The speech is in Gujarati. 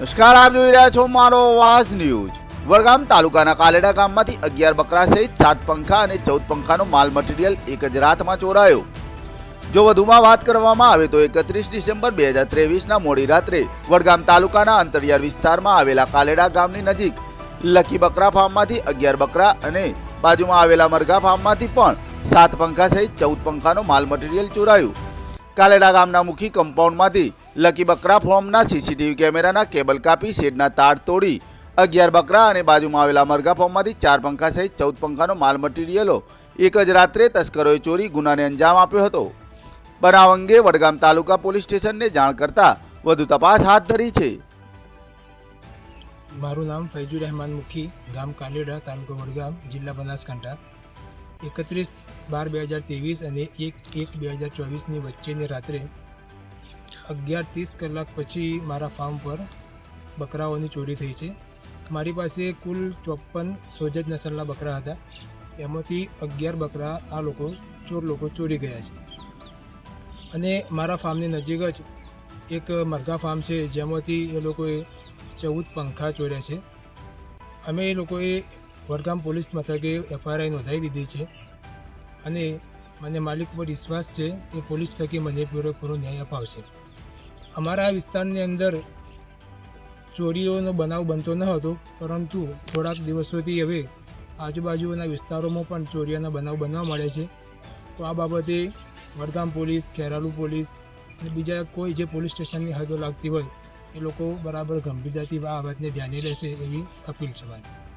નમસ્કાર, આપ જોઈ રહ્યા છો મારો વાસ ન્યૂઝ. વડગામ તાલુકાના કાલેડા ગામમાંથી અગિયાર બકરા સહિત સાત પંખા અને ચૌદ પંખાનો માલ મટીરિયલ એક જ રાતમાં ચોરાયો. જો વધુમાં વાત કરવામાં આવે તો એકત્રીસ ડિસેમ્બર બે હજાર ત્રેવીસના મોડી રાત્રે વડગામ તાલુકાના અંતરિયાળ વિસ્તારમાં આવેલા કાલેડા ગામની નજીક લકી બકરા ફાર્મમાંથી અગિયાર બકરા અને બાજુમાં આવેલા મરઘા ફાર્મમાંથી પણ સાત પંખા સહિત ચૌદ પંખાનો માલ મટીરિયલ ચોરાયું. કાલેડા ગામના મુખી કમ્પાઉન્ડમાંથી લકી બકરા ફોર્મના સીસીટીવી કેમેરાના કેબલ કાપી શેડના તાર તોડી. અગિયાર બકરા અને બાજુમાં આવેલા મરઘા ફોર્મમાંથી ચાર પંખા સહિત ચૌદ પંખાનો માલ મટીરિયલો. એક જ રાત્રે તસ્કરોએ ચોરી, ગુનાને અંજામ આપ્યો હતો. બનાવ અંગે વડગામ તાલુકા પોલીસ સ્ટેશનને જાણ કરતા વધુ તપાસ હાથ ધરી છે. મારું નામ ફૈજુર રહેમાન મુખી, ગામ કાલેડા, તાલુકો વડગામ, જિલ્લા બનાસકાંઠા. એકત્રીસ બાર બે હજાર ત્રેવીસ અને એક એક બે હજાર ચોવીસની વચ્ચેની રાત્રે અગિયાર ત્રીસ કલાક પછી મારા ફાર્મ પર બકરાઓની ચોરી થઈ છે. મારી પાસે કુલ ચોપન સોજત નસલના બકરા હતા. એમાંથી અગિયાર બકરા આ લોકો, ચોર લોકો ચોરી ગયા છે. અને મારા ફાર્મની નજીક જ એક મરઘા ફાર્મ છે, જેમાંથી એ લોકોએ ચૌદ પંખા ચોર્યા છે. અમે એ લોકોએ વડગામ પોલીસ મથકે એફઆઈઆર નોંધાવી દીધી છે. અને મને માલિક પર વિશ્વાસ છે કે પોલીસ થકી મને પૂરેપૂરો ન્યાય અપાવશે. અમારા વિસ્તારની અંદર ચોરીઓનો બનાવ બનતો ન હતો, પરંતુ થોડાક દિવસોથી હવે આજુબાજુના વિસ્તારોમાં પણ ચોરીઓના બનાવ બનવા મળે છે. તો આ બાબતે વડગામ પોલીસ, ખેરાલુ પોલીસ અને બીજા કોઈ જે પોલીસ સ્ટેશનની હદો લાગતી હોય, એ લોકો બરાબર ગંભીરતાથી આ બાબતને ધ્યાને લેશે એવી અપીલ છે મારી.